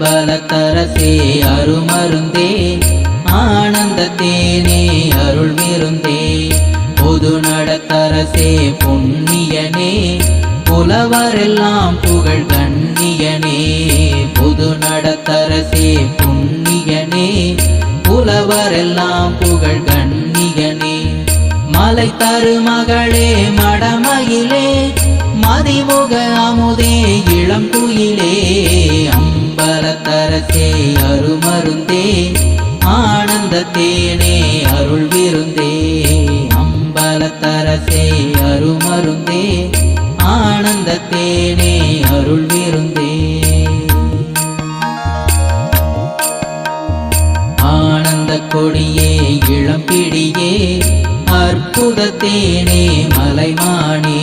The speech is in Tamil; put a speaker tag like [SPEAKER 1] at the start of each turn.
[SPEAKER 1] அம்பலத்தரசே அருமருந்தே. ஆனந்த தேனே அருள் விருந்தே பொது நடத்தரசே புண்ணியனே. புலவரெல்லாம் புகழ் கண்ணியனே. பொது நடத்தரசே புண்ணியனே. புலவரெல்லாம் புகழ் கண்ணியனே. மலை தரு மகளே மடமயிலே. மதிமுக அமுதே இளம் குயிலே. அம்பலத்தரசே அருமருந்தே ஆனந்த தேனே அருள் விருந்தே. அம்பலத்தரசே அருமருந்தே ஆனந்த தேனே அருள் விருந்தே. ஆனந்த கொடியே இளம்பிடியே அற்புத தேனே மலைமானே.